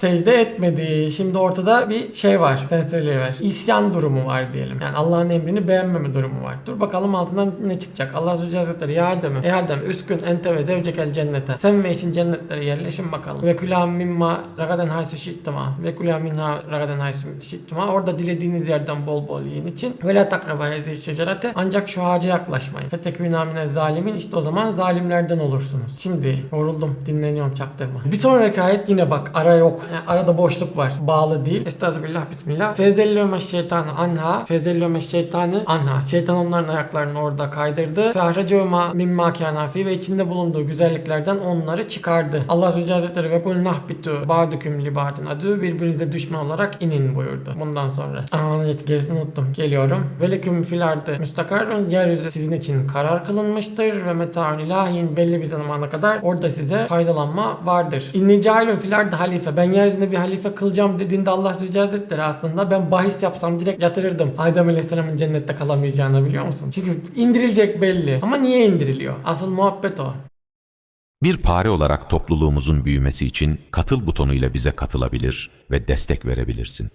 secde etmedi. Şimdi ortada bir şey var. Sen söyleyiver. İsyan durumu var diyelim. Yani Allah'ın emrini beğenmeme durumu var. Dur bakalım altından ne çıkacak. Allah Celle Hazretleri ya Adem, ey Adem üskün ente ve zevcekel cennete. Sen ve eşin cennetlere yerleşin bakalım. Ve külâ mimma ragaden haysu şittuma. Ve külâ minha ragaden haysu şittuma. Orada dilediğiniz yerden bol bol yiyin için. Ve la takraba hezi şecerete. Ancak şu ağaca yaklaşmayın. Fetekûnâ mine zalimin. İşte o zaman zalimlerden olursunuz. Şimdi yoruldum. Dinleniyorum çaktırma. Bir sonraki ayet yine bak ara yok. Yani arada boşluk var. Bağlı değil. Estağfirullah bismillah. Fezellüme şeytanı anha. Fezellüme şeytanı anha. Şeytan onların ayaklarını orada kaydırdı. Fehrecûma mimma kânafi ve içinde bulunduğu güzelliklerden onları çıkardı. Allah Celle Hazretleri ve kul nahbitu ba'düküm li ba'din adü birbirinize düşman olarak inin buyurdu. Bundan sonra. Ayet gerisini unuttum. Geliyorum. Veleküm fil ardı müstakarrun. Yeryüzü sizin için karar kılınmıştır ve meta'un ilahin belli bir zamana kadar orada size faydalanma vardır. İnni cahilun fil halife. Ben yeryüzünde bir halife kılacağım dediğinde Allah Celle Hazretleri aslında ben bahis yapsam direkt yatırırdım. Adem Aleyhisselam'ın cennette kalamayacağını biliyor musun? Çünkü indirilecek belli. Ama niye indiriliyor? Asıl muhabbet o. Bir pare olarak topluluğumuzun büyümesi için katıl butonuyla bize katılabilir ve destek verebilirsin.